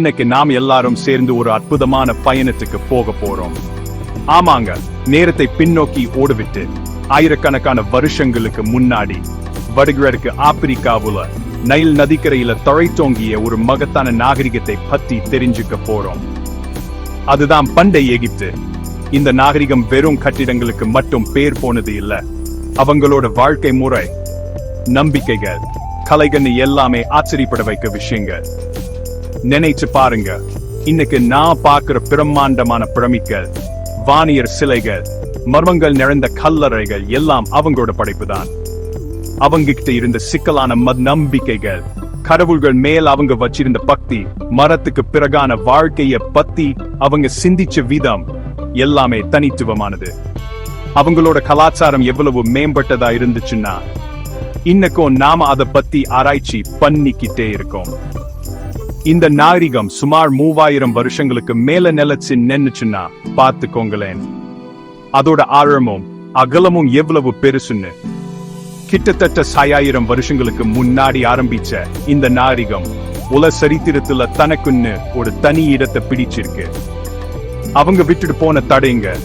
இன்னைக்கு நாம் எல்லாரும் சேர்ந்து ஒரு அற்புதமான பயணத்துக்கு போக போறோம். ஆமாங்க நேரத்தை பின்னோக்கி ஓடுவிட்டு ஆயிரக்கணக்கான வருஷங்களுக்கு முன்னாடி வடகிழக்கு ஆப்பிரிக்காவுல நைல் நதிக்கரையில தொலைத்தோங்கிய ஒரு மகத்தான நாகரிகத்தை பத்தி தெரிஞ்சுக்க போறோம். அதுதான் பண்டை எகிப்து. இந்த நாகரிகம் வெறும் கட்டிடங்களுக்கு மட்டும் பேர் போனது இல்ல. அவங்களோட வாழ்க்கை முறை நம்பிக்கைகள் கலைகள்னு எல்லாமே ஆச்சரியப்பட வைக்க விஷயங்கள். நினைச்சு பாருங்க. இன்னைக்கு நான் பார்க்கிற பிரம்மாண்டமான பிரமிக்கள் வானியர் சிலைகள் மர்மங்கள் நிறைந்த கல்லறைகள் எல்லாம் அவங்களோட படைப்பு தான் அவங்க கிட்ட இருந்த சிக்கலான மத் நம்பிக்கைகள் கடவுள்கள் மேல் அவங்க வச்சிருந்த பக்தி மரத்துக்கு பிறகான வாழ்க்கைய பத்தி அவங்க சிந்திச்ச விதம் எல்லாமே தனித்துவமானது. அவங்களோட கலாச்சாரம் எவ்வளவு மேம்பட்டதா இருந்துச்சுன்னா இன்னைக்கும் நாம அதை பத்தி ஆராய்ச்சி பண்ணிக்கிட்டே இருக்கோம். இந்த நாகரிகம் சுமார் மூவாயிரம் வருஷங்களுக்கு மேல நிலைச்சு நின்னுச்சுன்னா பார்த்துக்கோங்களேன். அதோட ஆழமும் அகலமும் எவ்வளவு பெருசுன்னு. கிட்டத்தட்ட சாயாயிரம் வருஷங்களுக்கு முன்னாடி ஆரம்பிச்ச இந்த நாகரிகம் உல சரித்திரத்துல தனக்குன்னு ஒரு தனி இடத்தை பிடிச்சிருக்கு. அவங்க விட்டுட்டு போன தடைங்க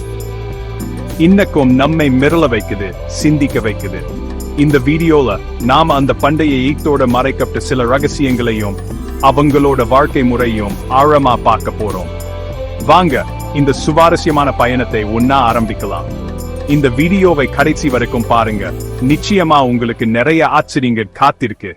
இன்னக்கும் நம்மை மிரள வைக்குது சிந்திக்க வைக்குது. இந்த வீடியோல நாம அந்த பண்டைய ஈத்தோட மறைக்கப்பட்ட சில ரகசியங்களையும் அவங்களோட வாழ்க்கை முறையும் ஆழமா பார்க்க போறோம். வாங்க இந்த சுவாரஸ்யமான பயணத்தை ஒன்னா ஆரம்பிக்கலாம். இந்த வீடியோவை கடைசி வரைக்கும் பாருங்க. நிச்சயமா உங்களுக்கு நிறைய ஆச்சரியங்கள் காத்திருக்கு.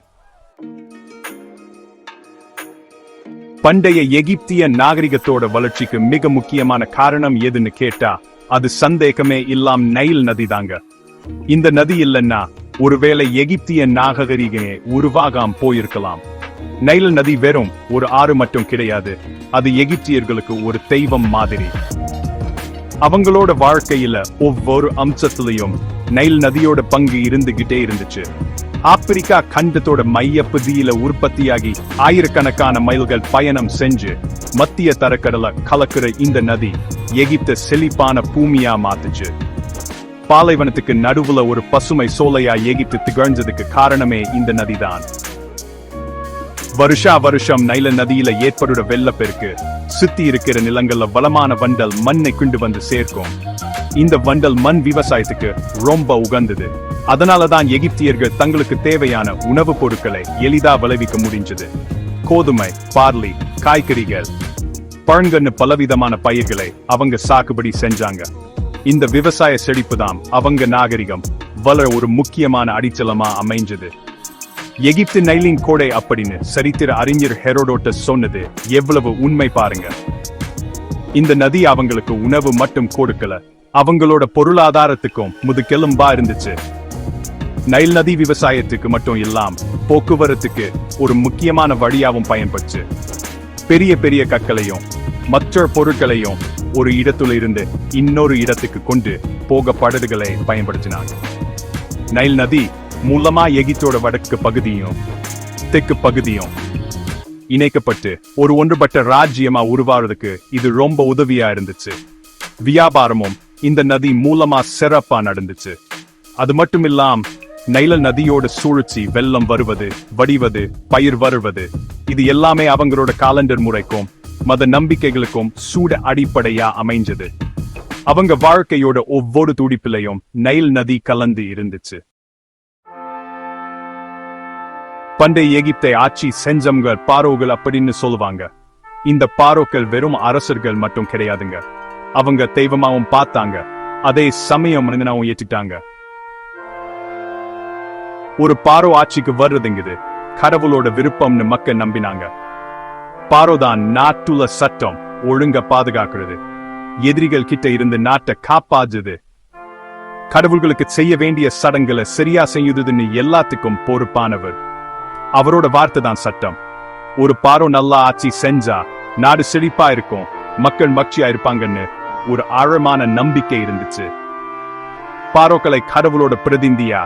பண்டைய எகிப்திய நாகரிகத்தோட வளர்ச்சிக்கு மிக முக்கியமான காரணம் எதுன்னு கேட்டா அது சந்தேகமே இல்லாம் நைல் நதி தாங்க. இந்த நதி இல்லைன்னா ஒருவேளை எகிப்திய நாகரிகமே உருவாகாம் போயிருக்கலாம். நைல் நதி வெறும் ஒரு ஆறு மட்டும் கிடையாது. அது எகிப்தியர்களுக்கு ஒரு தெய்வம் மாதிரி. அவங்களோட வாழ்க்கையில ஒவ்வொரு அம்சத்திலையும் நைல் நதியோட பங்கு இருந்துகிட்டே இருந்துச்சு. ஆப்பிரிக்கா கண்டத்தோட மைய பகுதியில உற்பத்தியாகி ஆயிரக்கணக்கான மைல்கள் பயணம் செஞ்சு மத்திய தரக்கடலை கலக்கிற இந்த நதி எகிப்த செழிப்பான பூமியா மாத்துச்சு. பாலைவனத்துக்கு நடுவுல ஒரு பசுமை சோலையா எகிப்து திகழ்ந்ததுக்கு காரணமே இந்த நதிதான். வருஷா வருஷம் நைல நதியில ஏற்படுற வெள்ளப்பெருக்கு சுத்தி இருக்கிற நிலங்கள்ல வளமான வண்டல் மண்ணை கொண்டு வந்து சேர்க்கும். இந்த வண்டல் மண் விவசாயத்துக்கு ரொம்ப உகந்தது. அதனாலதான் எகிப்தியர்கள் தங்களுக்கு தேவையான உணவுப் பொருட்களை எளிதா விளைவிக்க முடிஞ்சது. கோதுமை பார்லி காய்கறிகள். பழங்கன்னு பலவிதமான பயிர்களை அவங்க சாகுபடி செஞ்சாங்க. இந்த விவசாய செழிப்பு தான் அவங்க நாகரிகம். வளர ஒரு முக்கியமான அடித்தளமா அமைஞ்சது. எகிப்து நைலின் கோடை அப்படின்னு சரித்திர அறிஞர் ஹெரோடோட்டஸ் சொன்னது எவ்வளவு உண்மை பாருங்க. இந்த நதி அவங்களுக்கு உணவு மட்டும் கொடுக்கல. அவங்களோட பொருளாதாரத்துக்கும் முதுகெலும்பா இருந்துச்சு. நைல் நதி விவசாயத்துக்கு மட்டும் இல்லாம் போக்குவரத்துக்கு ஒரு முக்கியமான வழியாவும் பயன்பட்டுச்சு பெரிய பெரிய கற்களையும் மற்ற பொருட்களையும் ஒரு இடத்துல இருந்து இன்னொரு இடத்துக்கு கொண்டு போக படகுகளை பயன்படுத்தினாங்க. நைல் நதி மூலமா எகிப்தோட வடக்கு பகுதியும் தெற்கு பகுதியும் இணைக்கப்பட்டு ஒரு ஒன்றுபட்ட ராஜ்யமா உருவாறதுக்கு இது ரொம்ப உதவியா இருந்துச்சு. வியாபாரமும் இந்த நதி மூலமா சிறப்பா நடந்துச்சு. அது மட்டும் இல்லாம் நைல நதியோட சூழ்ச்சி வெள்ளம் வருவது வடிவது பயிர் வருவது இது எல்லாமே அவங்களோட காலண்டர் முறைக்கும் மத நம்பிக்கைகளுக்கும் சூட அடிப்படையா அமைஞ்சது. அவங்க வாழ்க்கையோட ஒவ்வொரு துடிப்பிலையும் நைல் நதி கலந்து இருந்துச்சு. பண்டைய எகிப்தை ஆட்சி செஞ்சவங்க பாரோகள் அப்படின்னு சொல்லுவாங்க. இந்த பாரோக்கள் வெறும் அரசர்கள் மட்டும் கிடையாதுங்க. அவங்க தெய்வமாவும் பார்த்தாங்க. அதே சமயம் மனிதனாவும் ஏற்றிட்டாங்க ஒரு பாரோ ஆட்சிக்கு வர்றதுங்குது. கடவுளோட விருப்பம்னு மக்கள் நம்பினாங்க. பாரோதான் நாட்டுல சட்டம் ஒழுங்க பாதுகாக்கிறது. எதிரிகள் கிட்ட இருந்து நாட்டை காப்பாஜுது கடவுள்களுக்கு செய்ய வேண்டிய சடங்குகளை சரியா செய்யுதுன்னு எல்லாத்துக்கும் பொறுப்பானவர். அவரோட வார்த்தை தான் சட்டம். ஒரு பாரோ நல்லா ஆட்சி செஞ்சா நாடு செழிப்பா இருக்கும் மக்கள் மகிழ்ச்சியா இருப்பாங்கன்னு ஒரு ஆழமான நம்பிக்கை இருந்துச்சு. பாரோக்களை கடவுளோட பிரதிந்தியா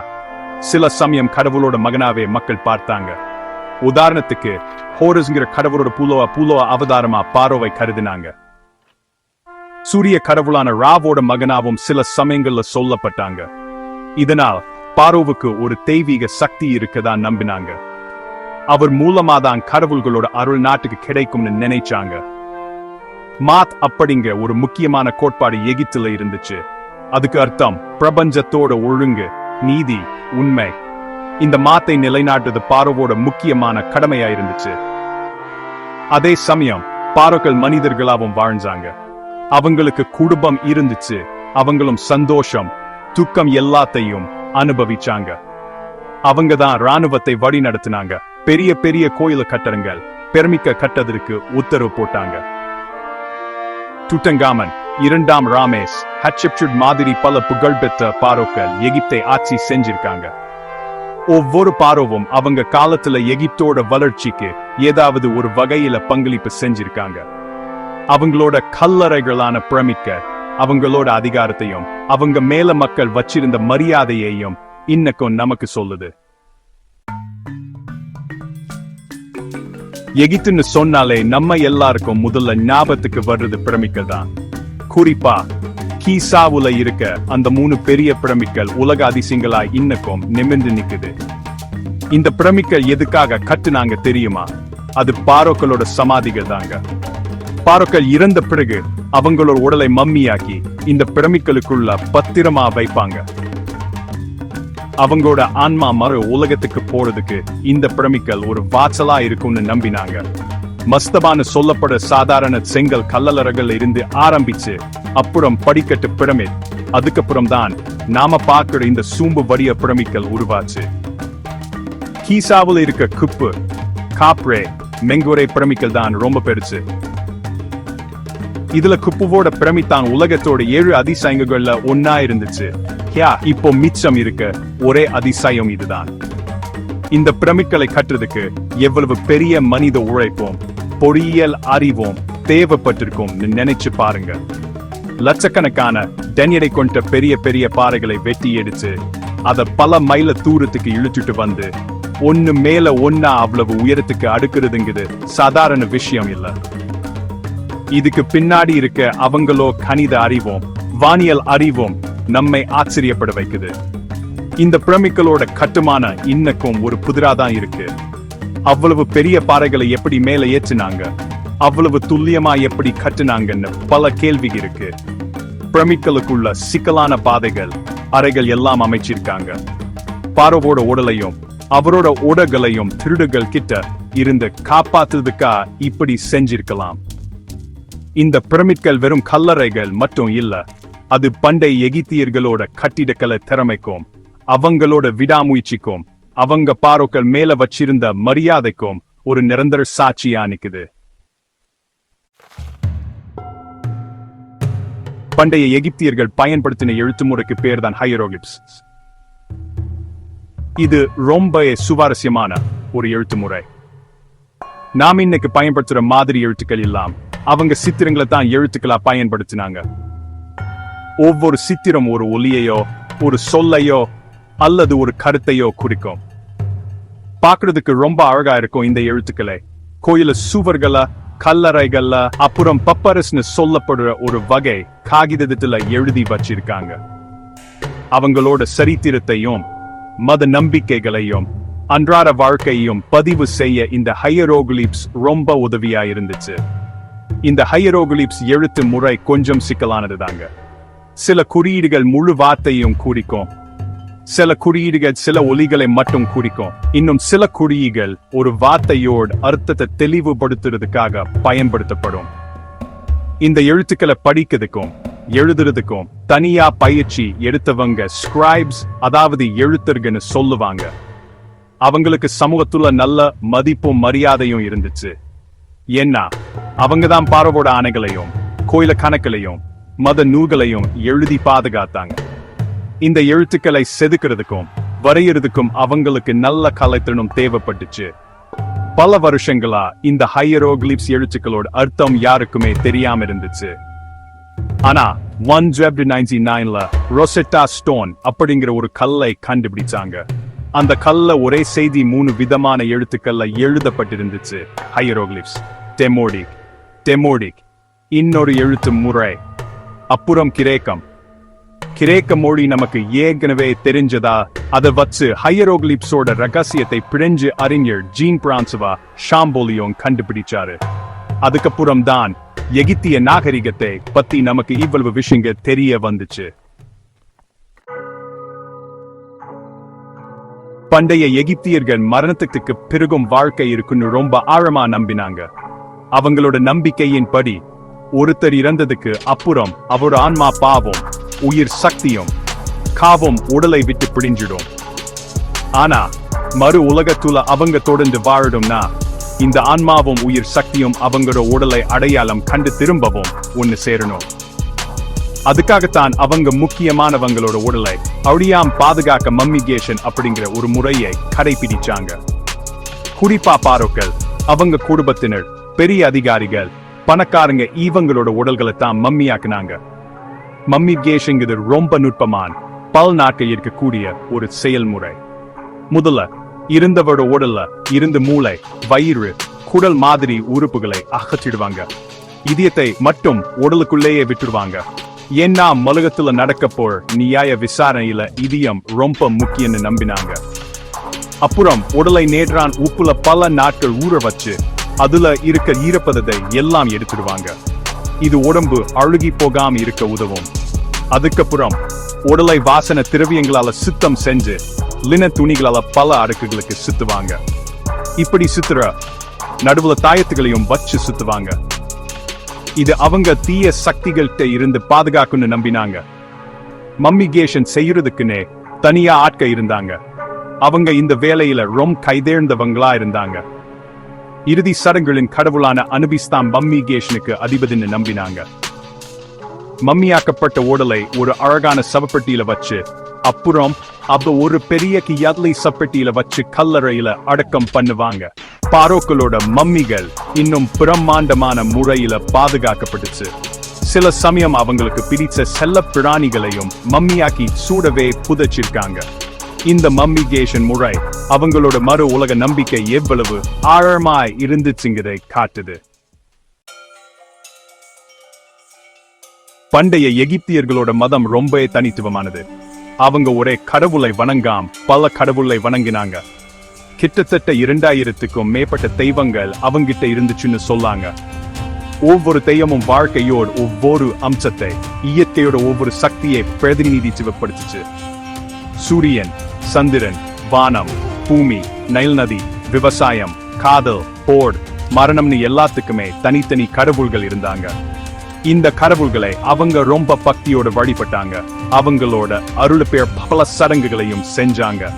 சில சமயம் கடவுளோட மகனாவே மக்கள் பார்த்தாங்க. உதாரணத்துக்கு ஹோரஸ்ங்கிற கடவுளோட பூலோவா பூலோவா அவதாரமா பாரோவை கருதினாங்க. சூரிய கடவுளான ராவோட மகனாவும் சில சமயங்கள்ல சொல்லப்பட்டாங்க. இதனால் பாரோவுக்கு ஒரு தெய்வீக சக்தி இருக்கதான் நம்பினாங்க. அவர் மூலமாதான் கடவுள்களோட அருள் நாட்டுக்கு கிடைக்கும்னு நினைச்சாங்க. மாத் அப்படிங்க ஒரு முக்கியமான கோட்பாடு எகிப்துல இருந்துச்சு. அதுக்கு அர்த்தம் பிரபஞ்சத்தோட ஒழுங்கு நீதி உண்மை. இந்த மாத்தை நிலைநாட்டுறது பாரோவோட முக்கியமான கடமையா இருந்துச்சு. அதே சமயம் பாரோக்கள் மனிதர்களாவும் வாழ்ந்தாங்க. அவங்களுக்கு குடும்பம் இருந்துச்சு. அவங்களும் சந்தோஷம் துக்கம் எல்லாத்தையும் அனுபவிச்சாங்க. அவங்க தான் ராணுவத்தை வழி நடத்தினாங்க பெரிய பெரிய கோயில கட்டடங்கள் பெருமிக்க கட்டதற்கு உத்தரவு போட்டாங்க. துட்டங்காமன் இரண்டாம் ராமேஸ் ஹட்சப்சுட் மாதிரி பல புகழ்பெற்ற பாரோக்கள் எகிப்தை ஆட்சி செஞ்சிருக்காங்க. ஒவ்வொரு பாரோவும் அவங்க காலத்துல எகிப்தோட வளர்ச்சிக்கு ஏதாவது ஒரு வகையில பங்களிப்பு செஞ்சிருக்காங்க. அவங்களோட கல்லறைகளான பிரமிக்க அவங்களோட அதிகாரத்தையும் அவங்க மேல மக்கள் வச்சிருந்த மரியாதையையும் இன்னக்கும் நமக்கு சொல்லுது. எகித்துன்னு சொன்னாலே நம்ம எல்லாருக்கும் முதல்ல ஞாபகத்துக்கு வர்றது பிரமிக்கல் தான். குறிப்பா கீசாவுல இருக்க அந்த மூணு பெரிய பிரமிக்கல் உலக அதிசயங்களா இன்னக்கும் நிமிர்ந்து நிக்குது. இந்த பிரமிக்கல் எதுக்காக கட்டுனாங்க தெரியுமா? அது பாரோக்களோட சமாதிகள் தாங்க. பாரோக்கள் இறந்த பிறகு அவங்களோட உடலை மம்மியாக்கி இந்த பிரமிக்கலுக்குள்ள பத்திரமா வைப்பாங்க. அவங்களோட ஆன்மா மறு உலகத்துக்கு போறதுக்கு இந்த பிரமிக்கல் ஒரு வாசலா இருக்கும்னு நம்பினாங்க. மஸ்தபான சொல்லப்பட சாதாரண செங்கல் கல்லலறைகள் இருந்து ஆரம்பிச்சு அப்புறம் படிக்கட்டு பிரமிட். அதுக்கப்புறம் தான் நாம பார்க்கிற இந்த சூம்பு வடிய பிரமிக்கல் உருவாச்சு. கீசாவில் இருக்க குப்பு காப்ரே மெங்குரை பிரமிக்கல் தான் ரொம்ப பெருசு. இதுல குப்புவோட பிரமித்தான் உலகத்தோட ஏழு அதிசயங்கள்ல ஒன்னா இருந்துச்சு. யா இப்போ மிச்சம் இருக்க ஒரே அதிசயம் இதுதான். இந்த பிரமிக்களை கட்டுறதுக்கு எவ்வளவு பெரிய மனித உழைப்போம் பொறியியல் அறிவும் தேவைப்பட்டிருக்கும் நினைச்சு பாருங்க. லட்சக்கணக்கான டென்யடை கொண்ட பெரிய பெரிய பாறைகளை வெட்டி எடுத்து அதை பல மைல தூரத்துக்கு இழுத்துட்டு வந்து ஒண்ணு மேல ஒன்னா அவ்வளவு உயரத்துக்கு அடுக்கிறதுங்கிறது சாதாரண விஷயம் இல்ல. இதுக்கு பின்னாடி இருக்க அவங்களோ கணித அறிவும் வானியல் அறிவும் நம்மை ஆச்சரியப்பட வைக்குது. இந்த பிரமிக்களோட கட்டுமான இன்னக்கும் ஒரு புதிரா தான் இருக்கு. அவ்வளவு பெரிய பாறைகளை எப்படி மேல ஏற்றினாங்க? அவ்வளவு துல்லியமா எப்படி கட்டுனாங்கன்னு பல கேள்வி இருக்கு. பிரமிக்களுக்குள்ள சிக்கலான பாதைகள் அறைகள் எல்லாம் அமைச்சிருக்காங்க. பாரோவோட உடலையும் அவரோட உடல்களையும் திருடுகள் கிட்ட இருந்து காப்பாத்துறதுக்கா இப்படி செஞ்சிருக்கலாம். இந்த பிரமிட்கள் வெறும் கல்லறைகள் மட்டும் இல்ல அது பண்டைய எகிப்தியர்களோட கட்டிடக்கலை திறமைக்கும் அவங்களோட விடாமுயற்சிக்கும் அவங்க பாரோக்கள் மேல வச்சிருந்த மரியாதைக்கும் ஒரு நிரந்தர சாட்சியா நிக்குது. பண்டைய எகிப்தியர்கள் பயன்படுத்தின எழுத்து முறைக்கு பேர் தான் ஹையரோகிப்ஸ் இது ரொம்ப சுவாரஸ்யமான ஒரு எழுத்து முறை. நாம் இன்னைக்கு பயன்படுத்துற மாதிரி எழுத்துக்கள் எல்லாம் அவங்க சித்திரங்களை தான் எழுத்துக்களா பயன்படுத்தினாங்க. ஒவ்வொரு சித்திரம் ஒரு ஒலியையோ ஒரு சொல்லையோ அல்லது ஒரு கருத்தையோ குறிக்கும். பாக்குறதுக்கு ரொம்ப அழகா இருக்கும் இந்த எழுத்துக்களை. கோயில சுவர்கள கல்லறைகள்ல அப்புறம் பப்பரஸ்னு சொல்லப்படுற ஒரு வகை காகிதத்துல எழுதி வச்சிருக்காங்க. அவங்களோட சரித்திரத்தையும் மத நம்பிக்கைகளையும் அன்றாட வாழ்க்கையையும் பதிவு செய்ய இந்த ஹையரோகுலிப்ஸ் ரொம்ப உதவியா இருந்துச்சு. இந்த ஹையரோகுலிப்ஸ் எழுத்து முறை கொஞ்சம் சிக்கலானது தாங்க சில குறியீடுகள் முழு வார்த்தையும் குறிக்கும். சில குறியீடுகள் சில ஒலிகளை மட்டும் குறிக்கும். இன்னும் சில குறியீடுகள் ஒரு வார்த்தையோட அர்த்தத்தை தெளிவுபடுத்துறதுக்காக பயன்படுத்தப்படும். இந்த எழுத்துக்களை படிக்கிறதுக்கும் எழுதுறதுக்கும் தனியா பயிற்சி எடுத்தவங்க ஸ்கிரைப்ஸ் அதாவது எழுத்தர்கன்னு சொல்லுவாங்க. அவங்களுக்கு சமூகத்துல நல்ல மதிப்பும் மரியாதையும் இருந்துச்சு. ஏன்னா அவங்க தான் பாரவோட ஆணைகளையும் கோயில கணக்குலையும் மத நூல்களையும் எழுதி பாதுகாத்தாங்க. இந்த எழுத்துக்களை செதுக்கிறதுக்கும் வரையறதுக்கும் அவங்களுக்கு நல்ல கலைத்திறனும் தேவைப்பட்டுச்சு. பல வருஷங்களா இந்த ஹையரோகிளிப்ஸ் எழுத்துக்களோட அர்த்தம் யாருக்குமே தெரியாம இருந்துச்சு. ஆனா ஒன் ஜெப்ட் நைன்டி நைன்ல ரொசெட்டா ஸ்டோன் அப்படிங்கிற ஒரு கல்லை கண்டுபிடிச்சாங்க. அந்த கல்ல ஒரே செய்தி மூணு விதமான எழுத்துக்கள்ல எழுதப்பட்டிருந்துச்சு. ஹையரோகிளிப்ஸ் டெமோடிக் டெமோடிக். இன்னொரு எழுத்து முறை அப்புறம் கிரேக்கம். கிரேக்க மொழி நமக்கு ஏற்கனவே தெரிஞ்சதா? அதை வச்சு ஹையரோகிலிப்ஸோட ரகசியத்தை பிழைஞ்சு அறிஞர் ஜீன் பிரான்சுவா ஷாம்போலியோங் கண்டுபிடிச்சாரு. அதுக்கப்புறம் தான் எகிப்திய நாகரிகத்தை பத்தி நமக்கு இவ்வளவு விஷயங்கள் தெரிய வந்துச்சு. பண்டைய எகிப்தியர்கள் மரணத்துக்கு பிறகும் வாழ்க்கை இருக்குன்னு ரொம்ப ஆழமா நம்பினாங்க. அவங்களோட நம்பிக்கையின் படி ஒருத்தர் இறந்ததுக்கு அப்புறம் அவர் ஆன்மா பாவம் உயிர் சக்தியும் காவும் உடலை விட்டு பிடிஞ்சிடும் ஆனா மறு உலகத்துல அவங்க தொடர்ந்து வாழணும்னா இந்த ஆன்மாவும் உயிர் சக்தியும் அவங்களோட உடலை அடையாளம் கண்டு திரும்பவும் ஒன்னு சேரணும். அதுக்காகத்தான் அவங்க முக்கியமானவங்களோட உடலை அழியாம் பாதுகாக்க மம்மிகேஷன் அப்படிங்கிற ஒரு முறையை கடைபிடிச்சாங்க. குறிப்பா பாரோக்கள் அவங்க குடும்பத்தினர் பெரிய அதிகாரிகள் பணக்காரங்க இவங்களோட உடல்களை தான் மம்மியாக்குனாங்க. மம்மிகேஷங்கிறது ரொம்ப நுட்பமான பல் நாட்கள் இருக்கக்கூடிய ஒரு செயல்முறை. முதல்ல இருந்தவரோட உடல்ல இருந்து மூளை வயிறு குடல் மாதிரி உறுப்புகளை அகற்றிடுவாங்க. இதயத்தை மட்டும் உடலுக்குள்ளேயே விட்டுடுவாங்க. ஏன்னா மலகத்துல நடக்க போற நியாய விசாரணையில இதயம் ரொம்ப முக்கியம்னு நம்பினாங்க. அப்புறம் உடலை நேற்றான் உப்புல பல நாட்கள் ஊற வச்சு அதுல இருக்க ஈரப்பதத்தை எல்லாம் எடுத்துடுவாங்க. இது உடம்பு அழுகி போகாம இருக்க உதவும். அதுக்கப்புறம் உடலை வாசன திரவியங்களால சுத்தம் செஞ்சு லின துணிகளால பல அடுக்குகளுக்கு சுத்துவாங்க. இப்படி சுத்துற நடுவுல தாயத்துகளையும் வச்சு சுத்துவாங்க. இது அவங்க தீய சக்திகள்கிட்ட இருந்து பாதுகாக்கும்னு நம்பினாங்க. மம்மிகேஷன் செய்யறதுக்குன்னே தனியா ஆட்க இருந்தாங்க. அவங்க இந்த வேலையில ரொம்ப கைதேர்ந்தவங்களா இருந்தாங்க. இறுதி சடங்குகளின் கடவுளான அனுபிஸ்தாம் மம்மி கேஷனுக்கு அதிபதின்னு நம்பினாங்க. மம்மியாக்கப்பட்ட உடலை ஒரு அழகான சவப்பெட்டியில வச்சு அப்புறம் அப்ப ஒரு பெரிய கியாத்லி சப்பெட்டியில வச்சு கல்லறையில அடக்கம் பண்ணுவாங்க. பாரோக்களோட மம்மிகள் இன்னும் பிரம்மாண்டமான முறையில பாதுகாக்கப்பட்டுச்சு. சில சமயம் அவங்களுக்கு பிடிச்ச செல்ல பிராணிகளையும் மம்மியாக்கி சூடவே புதைச்சிருக்காங்க. இந்த மம்மிகேஷன் முறை அவங்களோட மறு உலக நம்பிக்கை எவ்வளவு ஆழமாய் இருந்துச்சுங்கிறதை காட்டுது. பண்டைய எகிப்தியர்களோட மதம் ரொம்ப தனித்துவமானது. அவங்க ஒரே கடவுளை வணங்காம் பல கடவுளை வணங்கினாங்க. கிட்டத்தட்ட இரண்டாயிரத்துக்கும் மேற்பட்ட தெய்வங்கள் அவங்கிட்ட இருந்துச்சுன்னு சொல்லாங்க. ஒவ்வொரு தெய்வமும் வாழ்க்கையோட ஒவ்வொரு அம்சத்தை இயற்கையோட ஒவ்வொரு சக்தியை பிரதிநிதித்துவப்படுத்துச்சு. சூரியன் சந்திரன் வானம் பூமி நைல் நதி விவசாயம் காதல் போர் மரணம்னு எல்லாத்துக்குமே தனித்தனி கடவுள்கள் இருந்தாங்க. இந்த கடவுள்களை அவங்க ரொம்ப பக்தியோட வழிபட்டாங்க. அவங்களோட அருள் பேர் பல சடங்குகளையும் செஞ்சாங்க.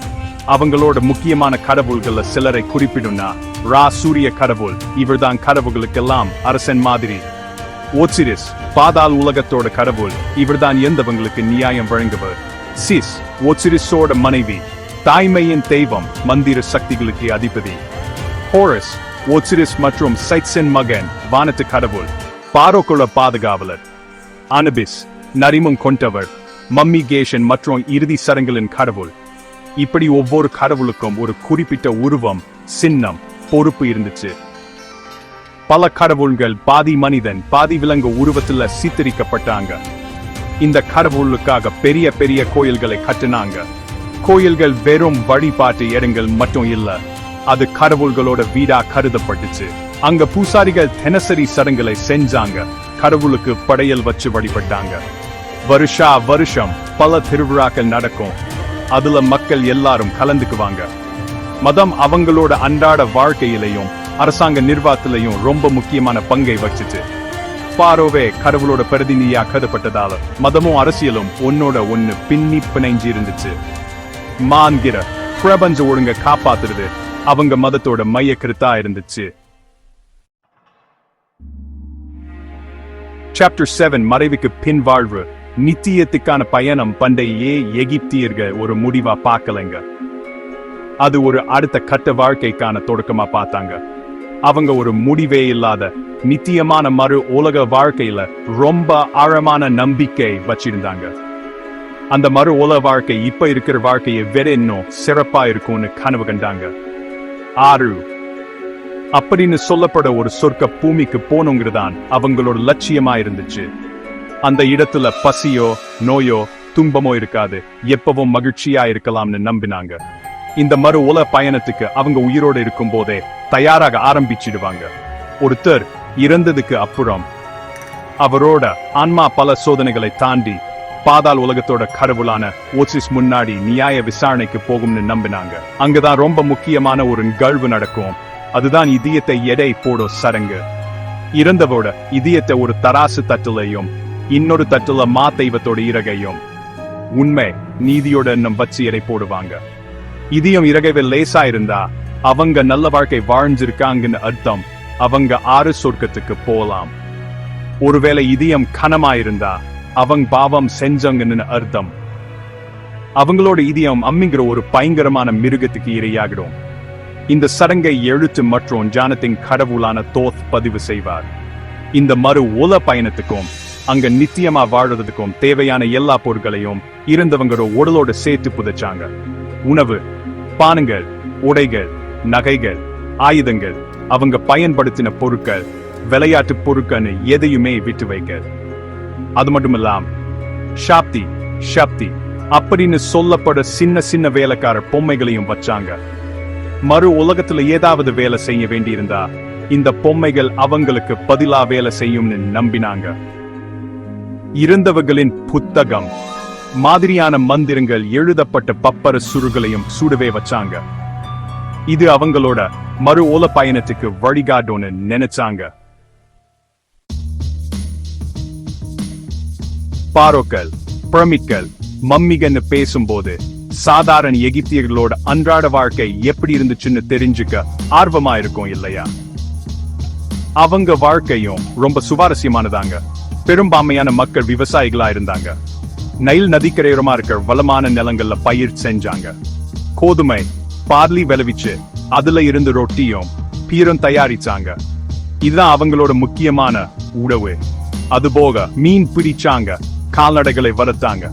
அவங்களோட முக்கியமான கடவுள்கள சிலரை குறிப்பிடும்னா ரா சூரிய கடவுள் இவர்தான் கடவுள்களுக்கெல்லாம் அரசன் மாதிரி. ஓசிரிஸ் பாதால் உலகத்தோட கடவுள் இவர்தான் எந்தவங்களுக்கு நியாயம் வழங்குவர் சிஸ் ஓசிரிஸோட மனைவி தாய்மையின் தெய்வம் மந்திர சக்திகளுக்கு அதிபதி. ஹோரஸ் ஒசிரிஸ் மற்றும் சைட்ஸின் மகன் வானத்து கடவுள் பாரோக்குள பாதுகாவலர். அனபிஸ் நரிமம் கொண்டவர் மம்மி கேஷன் மற்றும் இறுதி சரங்களின் கடவுள். இப்படி ஒவ்வொரு கடவுளுக்கும் ஒரு குறிப்பிட்ட உருவம் சின்னம் பொறுப்பு இருந்துச்சு. பல கடவுள்கள் பாதி மனிதன் பாதி விலங்கு உருவத்தில் சித்தரிக்கப்பட்டாங்க. இந்த கடவுளுக்காக பெரிய பெரிய கோயில்களை கட்டினாங்க. கோயில்கள் வெறும் வழிபாட்டு இடங்கள் மட்டும் இல்ல அது கடவுள்களோட வீடா கருதப்பட்டுச்சு. அங்க பூசாரிகள் தினசரி சடங்குகளை செஞ்சாங்க. கடவுளுக்கு படையல் வச்சு வழிபட்டாங்க. வருஷா வருஷம் பல திருவிழாக்கள் நடக்கும். அதுல மக்கள் எல்லாரும் கலந்துக்குவாங்க. மதம் அவங்களோட அன்றாட வாழ்க்கையிலையும் அரசாங்க நிர்வாகத்திலையும் ரொம்ப முக்கியமான பங்கை வச்சுச்சு. பாரோவே கடவுளோட பிரதிநிதியா கருதப்பட்டதால மதமும் அரசியலும் ஒன்னோட ஒன்னு பின்னி பிணைஞ்சு இருந்துச்சு மான்கிற பிரபஞ்ச ஒழுங்க காப்பாத்துறது அவங்க மதத்தோட மைய கருத்தா இருந்துச்சு. சாப்டர் செவன் மறைவுக்கு பின்வாழ்வு நித்தியத்துக்கான பயணம் பண்டையே எகிப்தியர்கள் ஒரு முடிவா பார்க்கலைங்க. அது ஒரு அடுத்த கட்ட வாழ்க்கைக்கான தொடக்கமா பார்த்தாங்க. அவங்க ஒரு முடிவே இல்லாத நித்தியமான மறு உலக வாழ்க்கையில ரொம்ப ஆழமான நம்பிக்கை வச்சிருந்தாங்க. அந்த மறு உலக வாழ்க்கை இப்ப இருக்கிற வாழ்க்கையை வேற இன்னும் சிறப்பா இருக்கும்னு கனவு கண்டாங்க. ஆறு அப்படின்னு சொல்லப்பட ஒரு சொர்க்க பூமிக்கு போனோங்கிறதான் அவங்களோட லட்சியமா இருந்துச்சு. அந்த இடத்துல பசியோ நோயோ துன்பமோ இருக்காது. எப்பவும் மகிழ்ச்சியா இருக்கலாம்னு நம்பினாங்க. இந்த மறு உல பயணத்துக்கு அவங்க உயிரோடு இருக்கும் போதே தயாராக ஆரம்பிச்சிடுவாங்க. ஒருத்தர் இறந்ததுக்கு அப்புறம் அவரோட ஆன்மா பல சோதனைகளை தாண்டி பாதாள் உலகத்தோட கடவுளான ஓசிஸ் முன்னாடி நியாய விசாரணைக்கு போகும்னு நம்பினாங்க. அங்கதான் ரொம்ப முக்கியமான ஒரு நிகழ்வு நடக்கும். அதுதான் இதயத்தை எடை போடும் சடங்கு. இறந்தவோட இதயத்தை ஒரு தராசு தட்டுலையும் இன்னொரு தட்டுல மா தெய்வத்தோட இறகையும் உண்மை நீதியோட எண்ணம் வச்சு எடை போடுவாங்க. இதயம் இறகைவில் லேசா இருந்தா அவங்க நல்ல வாழ்க்கை வாழ்ந்திருக்காங்கன்னு அர்த்தம். அவங்க ஆறு சொர்க்கத்துக்கு போலாம். ஒருவேளை இதயம் கனமா இருந்தா அவங்க பாவம் செஞ்சங்கன்னு அர்த்தம். அவங்களோட இதயம் அம்மிங்கிற ஒரு பயங்கரமான மிருகத்துக்கு இரையாகிடும். இந்த சடங்கை எழுத்து மற்றும் ஜானத்தின் கடவுளான தோத் பதிவு செய்வார். இந்த மறு உல பயணத்துக்கும் அங்க நித்தியமா வாழறதுக்கும் தேவையான எல்லா பொருட்களையும் இருந்தவங்களோட உடலோட சேர்த்து புதைச்சாங்க. உணவு பானங்கள் உடைகள் நகைகள் ஆயுதங்கள் அவங்க பயன்படுத்தின பொருட்கள் விளையாட்டு பொருட்கள்னு எதையுமே விட்டு வைக்க அது மட்டும் இல்லாம் ஷாப்தி அப்படின்னு சொல்லப்பட சின்ன சின்ன வேலைக்கார பொம்மைகளையும் வச்சாங்க. மறு உலகத்துல ஏதாவது வேலை செய்ய வேண்டியிருந்தா இந்த பொம்மைகள் அவங்களுக்கு பதிலா வேலை செய்யும்னு நம்பினாங்க. இருந்தவர்களின் புத்தகம் மாதிரியான மந்திரங்கள் எழுதப்பட்ட பப்பர சுருகளையும் சுடவே வச்சாங்க. இது அவங்களோட மறு ஓல பயணத்துக்கு வழிகாட்டும்னு நினைச்சாங்க. பாரோக்கள் பிரமிக்கள் மம்மிகன்னு பேசும்போது சாதாரண எகிப்தியர்களோட அன்றாட வாழ்க்கை எப்படி இருந்துச்சுன்னு தெரிஞ்சுக்க ஆர்வமா இருக்கும் இல்லையா? அவங்க வாழ்க்கையும் ரொம்ப சுவாரஸ்யமானதாங்க. பெரும்பான்மையான மக்கள் விவசாயிகளா இருந்தாங்க. நைல் நதிக்கரையோரமா இருக்கிற வளமான நிலங்கள்ல பயிர் செஞ்சாங்க. கோதுமை பார்லி விளைவிச்சு அதுல இருந்து ரொட்டியும் பீரும் தயாரிச்சாங்க. இதுதான் அவங்களோட முக்கியமான உணவு. அதுபோக மீன் பிடிச்சாங்க கால்நடைகளை வளர்த்தாங்க.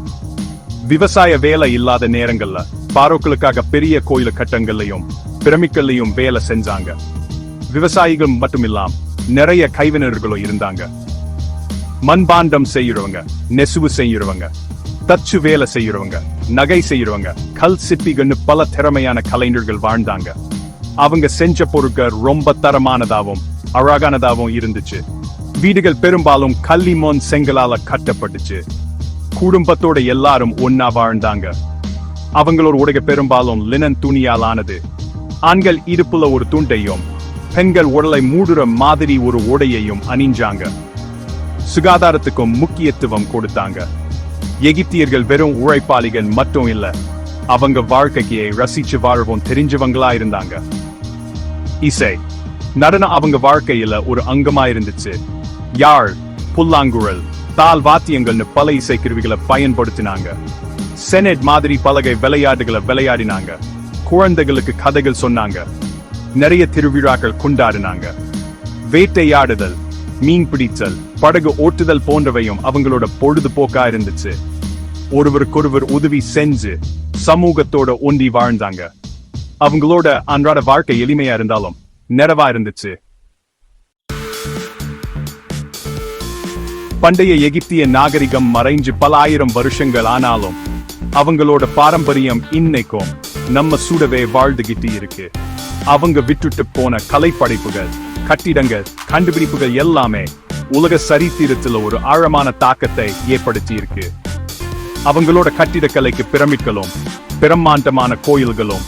விவசாய வேலை இல்லாத நேரங்கள்ல பாரோக்களுக்காக பெரிய கோயில் கட்டங்கள்லையும் பிரமிக்கல்லையும் வேலை செஞ்சாங்க. விவசாயிகள் மட்டுமில்லாம நிறைய கைவினர்களும் இருந்தாங்க. மண்பாண்டம் செய்யறவங்க நெசுவு செய்யறவங்க தச்சு வேலை செய்யறவங்க நகை செய்யறவங்க கல் சிற்பிகள்னு பல திறமையான கலைஞர்கள் வாழ்ந்தாங்க. அவங்க செஞ்ச பொருட்கள் ரொம்ப தரமானதாகவும் அழகானதாகவும் இருந்துச்சு. வீடுகள் பெரும்பாலும் கல்லிமோன் செங்கலால கட்டப்பட்டுச்சு. குடும்பத்தோட எல்லாரும் ஒன்னா வாழ்ந்தாங்க. அவங்களோட உடைய பெரும்பாலும் லினன் துணியால் ஆனது. ஆண்கள் இடுப்புல ஒரு துண்டையும் பெண்கள் உடலை மூடுற மாதிரி ஒரு உடையையும் அணிஞ்சாங்க. சுகாதாரத்துக்கும் முக்கியத்துவம் கொடுத்தாங்க. எகிப்தியர்கள் வெறும் உழைப்பாளிகள் மட்டும் இல்ல அவங்க வாழ்க்கையை ரசிச்சு வாழவும் தெரிஞ்சவங்களா இருந்தாங்க. இசை நடனம் அவங்க வாழ்க்கையில ஒரு அங்கமா இருந்துச்சு. யாழ் புல்லாங்குழல் தால் வாத்தியங்கள்னு பல இசைக்கருவிகளை பயன்படுத்தினாங்க. செனட் மாதிரி பலகை விளையாட்டுகளை விளையாடினாங்க. குழந்தைகளுக்கு கதைகள் சொன்னாங்க. நிறைய திருவிழாக்கள் கொண்டாடினாங்க. வேட்டையாடுதல் மீன் பிடித்தல் படகு ஓட்டுதல் போன்றவையும் அவங்களோட பொழுதுபோக்கா இருந்துச்சு. ஒருவருக்கொருவர் உதவி செஞ்சு சமூகத்தோட ஒன்றி வாழ்ந்தாங்க. அவங்களோட அன்றாட வாழ்க்கை எளிமையா இருந்தாலும் நிறைவா இருந்துச்சு. பண்டைய எகிப்திய நாகரிகம் மறைஞ்சு பல ஆயிரம் வருஷங்கள் ஆனாலும் அவங்களோட பாரம்பரியம் இன்னைக்கும் நம்ம சூடவே வாழ்ந்துகிட்டு இருக்கு. அவங்க விட்டுட்டு போன கலைப்படைப்புகள் கட்டிடங்கள் கண்டுபிடிப்புகள் எல்லாமே உலக சரித்திரத்தில் ஒரு ஆழமான தாக்கத்தை ஏற்படுத்தி இருக்கு அவங்களோட கட்டிடக்கலைக்கு பிரமிட்களும் பிரம்மாண்டமான கோயில்களும்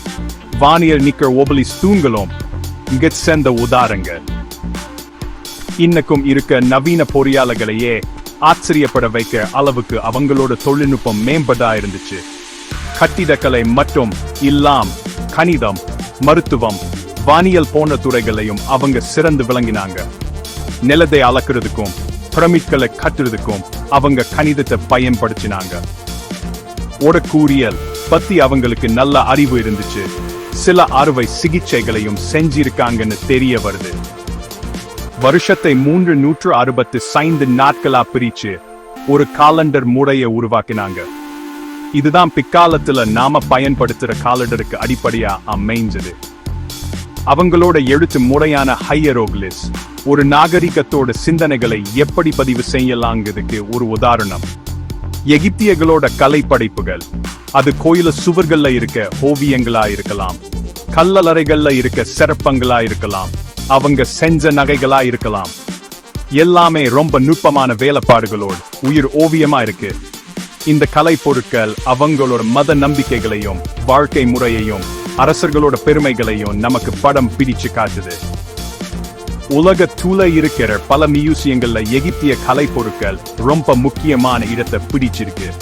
வானியல் நிக்கிற ஒபலி தூண்களும் இங்க சேர்ந்த உதாரங்க இன்னக்கும் இருக்க நவீன பொறியாளர்களையே ஆச்சரியப்பட வைக்க அளவுக்கு அவங்களோட தொழில்நுட்பம் மேம்பட்டா இருந்துச்சு. கட்டிடக்கலை மட்டும் இல்லாம் கணிதம் மருத்துவம் வானியல் போன்ற துறைகளையும் அவங்க சிறந்து விளங்கினாங்க. நிலத்தை அளக்குறதுக்கும் பிரமிட்களை கட்டுறதுக்கும் அவங்க கணிதத்தை பயன்படுத்தினாங்க. ஓடக்கூறியல் பத்தி அவங்களுக்கு நல்ல அறிவு இருந்துச்சு. சில அறுவை சிகிச்சைகளையும் செஞ்சிருக்காங்கன்னு தெரிய வருது. வருஷத்தை மூன்று நூற்று அறுபத்து ஐந்து நாட்களா பிரிச்சு ஒரு காலண்டர் முறையை உருவாக்கினாங்க. இதுதான் பிற்காலத்துல நாம பயன்படுத்துற காலண்டருக்கு அடிப்படையா அமைஞ்சது. அவங்களோட எழுத்து முறையான ஹையரோக்லிஸ். ஒரு நாகரிகத்தோட சிந்தனைகளை எப்படி பதிவு செய்யலாங்கிறதுக்கு ஒரு உதாரணம். எகிப்தியர்களோட கலை படைப்புகள் அது கோயில சுவர்கள்ல இருக்க ஓவியங்களா இருக்கலாம். கல்லறைகள்ல இருக்க சிறப்பங்களா இருக்கலாம். அவங்க செஞ்ச நகைகளா இருக்கலாம். எல்லாமே ரொம்ப நுட்பமான வேலைப்பாடுகளோடு உயிர் ஓவியமா இருக்கு. இந்த கலை பொருட்கள் அவங்களோட மத நம்பிக்கைகளையும் வாழ்க்கை முறையையும் அரசர்களோட பெருமைகளையும் நமக்கு படம் பிடிச்சு காட்டுது. உலகத்துல இருக்கிற பல மியூசியங்கள்ல எகிப்திய கலை பொருட்கள் ரொம்ப முக்கியமான இடத்தை பிடிச்சிருக்கு.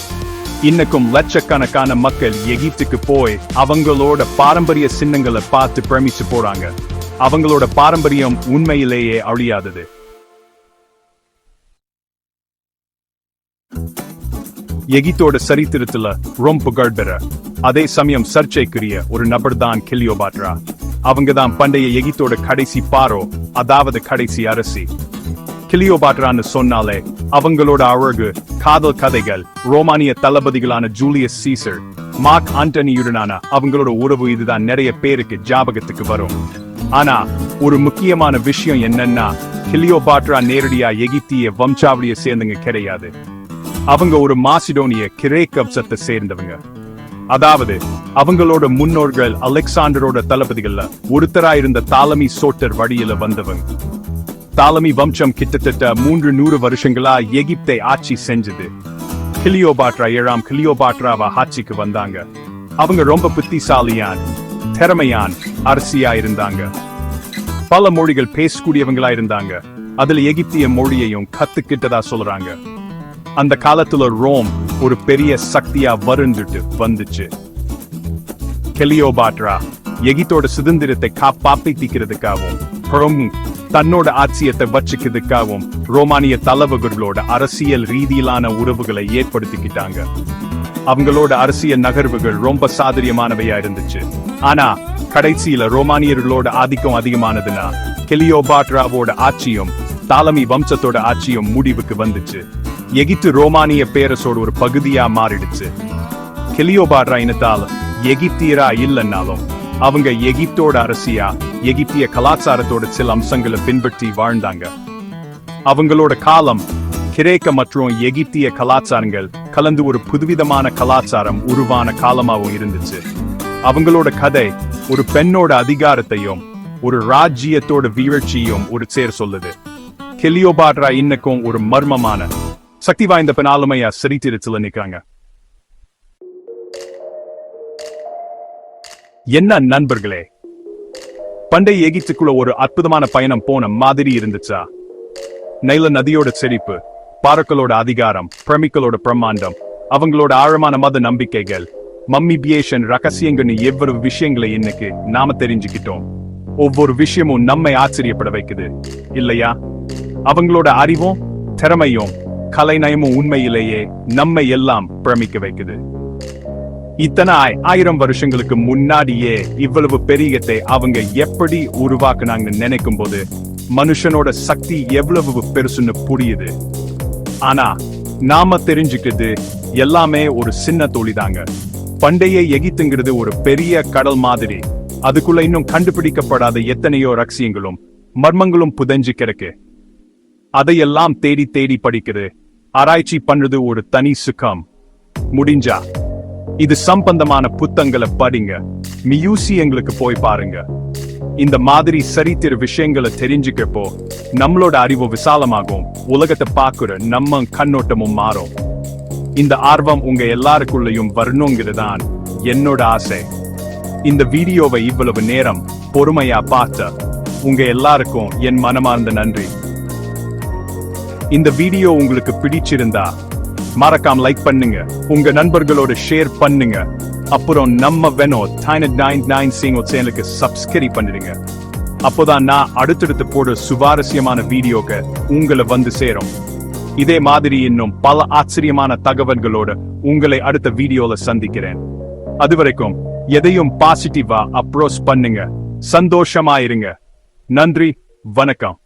இன்னைக்கும் லட்சக்கணக்கான மக்கள் எகிப்துக்கு போய் அவங்களோட பாரம்பரிய சின்னங்களை பார்த்து பிரமிச்சு போறாங்க. அவங்களோட பாரம்பரியம் உண்மையிலேயே அழியாதது. எகிப்தோட சரித்திரத்துல ரொம்ப புகழ்பெற. அதே சமயம் சர்ச்சைக்குரிய ஒரு நபர் தான் கிளியோபாட்ரா அவங்க தான் பண்டைய எகித்தோட கடைசி பாரோ அதாவது கடைசி அரசி. கிளியோபாட்ரான்னு சொன்னாலே அவங்களோட அழகு காதல் கதைகள் ரோமானிய தளபதிகளான ஜூலியஸ் சீசர் மார்க் ஆண்டனியுடனான அவங்களோட உறவு இதுதான் நிறைய பேருக்கு ஜாபகத்துக்கு வரும். ஆனா ஒரு முக்கியமான விஷயம் என்னன்னா கிளியோபாட்ரா நேரடியா எகிப்திய வம்சாவளியை சேர்ந்தவங்க கிடையாது. அவங்க ஒரு மாசிடோனிய கிரேக் அம்சத்தை சேர்ந்தவங்க. அதாவது அவங்களோட முன்னோர்கள் அலெக்சாண்டரோட தளபதிகள்ல ஒருத்தரா இருந்த தாலமி சோட்டர் வழியில வந்தவங்க. தாலமி வம்சம் கிட்டத்தட்ட மூன்று நூறு வருஷங்களா எகிப்தை ஆட்சி செஞ்சது. கிளியோபாட்ரா ஏழாம் கிளியோபாட்ராவா ஆட்சிக்கு வந்தாங்க. அவங்க ரொம்ப புத்திசாலியான் திறமையான் அரசியா இருந்தாங்க பல மொழிகள் பேசக்கூடியவங்களா இருந்தாங்க அதுல எகிப்திய மொழியையும் கத்துக்கிட்டதா சொல்றாங்க. அந்த காலத்துல ரோம் ஒரு பெரிய சக்தியா வருந்துட்டு வந்துச்சு. கெலியோபாட்ரா எகித்தோட சுதந்திரத்தை காப்பாத்திக்கிறதுக்காகவும் புறம் தன்னோட ஆட்சியத்தை வச்சுக்கிறதுக்காகவும் ரோமானிய தலைவர்களோட அரசியல் ரீதியிலான உறவுகளை ஏற்படுத்திக்கிட்டாங்க. அவங்களோட அரசியல் நகர்வுகள் ரொம்ப சாதுரியமானவையா இருந்துச்சு. ஆனா கடைசியில ரோமானியர்களோட ஆதிக்கம் அதிகமானதுன்னா கெலியோபாட்ராவோட ஆட்சியும் தாலமி வம்சத்தோட ஆட்சியும் முடிவுக்கு வந்துச்சு. எகிப்து ரோமானிய பேரசோட ஒரு பகுதியா மாறிடுச்சு. கெலியோபாட்ரா இனத்தால் எகிப்தியரா இல்லைன்னாலும் அவங்க எகிப்தோட அரசியா எகிப்திய கலாச்சாரத்தோட சில அம்சங்களை பின்பற்றி வாழ்ந்தாங்க. அவங்களோட காலம் கிரேக்க மற்றும் எகிப்திய கலாச்சாரங்கள் கலந்து ஒரு புதுவிதமான கலாச்சாரம் உருவான காலமாகவும் இருந்துச்சு. அவங்களோட கதை ஒரு பெண்ணோட அதிகாரத்தையும் ஒரு ராஜ்யத்தோட வீழ்ச்சியும் ஒரு சேர் சொல்லுது. கெலியோபாட்ரா இன்னக்கும் ஒரு மர்மமான சக்தி வாய்ந்த பெண் ஆளுமையா சரித்திரத்துல நிக்காங்க. என்ன நண்பர்களே? பண்டைய எகிப்துக்குள்ள ஒரு அற்புதமான பயணம் போன மாதிரி இருந்துச்சா? நைல நதியோட செழிப்பு பாறக்களோட அதிகாரம் பிரமிக்களோட பிரம்மாண்டம் அவங்களோட ஆழமான மத நம்பிக்கைகள் மம்மி பியேஷன் ரகசியங்கள்னு எவ்வளவு விஷயங்களை இன்னைக்கு நாம தெரிஞ்சுக்கிட்டோம். ஒவ்வொரு விஷயமும் நம்மை ஆச்சரியப்பட வைக்குது. இல்லையா? அவங்களோட அறிவும் திறமையும் கலைநயமும் உண்மையிலேயே நம்மை எல்லாம் பிரமிக்க வைக்குது. இத்தனை ஆயிரம் வருஷங்களுக்கு முன்னாடியே இவ்வளவு பெரியத்தை அவங்க எப்படி உருவாக்குனாங்கன்னு நினைக்கும் போது மனுஷனோட சக்தி எவ்வளவு பெருசுன்னு புரியுது. ஆனா நாம தெரிஞ்சுக்கிறது எல்லாமே ஒரு சின்ன தொழிதாங்க. பண்டைய எகிப்துங்கிறது ஒரு பெரிய கடல் மாதிரி. அதுக்குள்ள இன்னும் கண்டுபிடிக்கப்படாத எத்தனையோ ரகசியங்களும் மர்மங்களும் புதைஞ்சு கிடக்கு. அதையெல்லாம் தேடி தேடி படிக்கிறது ஆராய்ச்சி பண்றது ஒரு தனி சுகம். முடிஞ்சா. இது சம்பந்தமான புத்தங்களை படிங்க. மியூசியங்களுக்கு போய் பாருங்க. இந்த மாதிரி சரித்திர விஷயங்களை தெரிஞ்சுக்கப்போ நம்மளோட அறிவு விசாலமாகும். உலகத்தை பார்க்குற நம்ம கண்ணோட்டமும் மாறும். இந்த ஆர்வம் உங்க எல்லாருக்குள்ளயும் வரணுங்கிறதான் என்னோட ஆசை. இந்த வீடியோவை இவ்வளவு நேரம் பொறுமையா பார்த்த உங்க எல்லாருக்கும் என் மனமார்ந்த நன்றி. இந்த வீடியோ உங்களுக்கு பிடிச்சிருந்தா மறக்காம லைக் பண்ணுங்க. உங்க நண்பர்களோட ஷேர் பண்ணுங்க. அப்புறம் நம்ம வெனோ நைன் நைன் சிங்கோ சேனலுக்கு சப்ஸ்கிரைப் பண்ணிடுங்க. அப்போதான் நான் அடுத்தடுத்து போடுற சுவாரஸ்யமான வீடியோக்கு உங்களை வந்து சேரும். இதே மாதிரி இன்னும் பல ஆச்சரியமான தகவல்களோட உங்களை அடுத்த வீடியோல சந்திக்கிறேன். அது வரைக்கும் எதையும் பாசிட்டிவா அப்ரோச் பண்ணுங்க. சந்தோஷமாயிருங்க நன்றி வணக்கம்.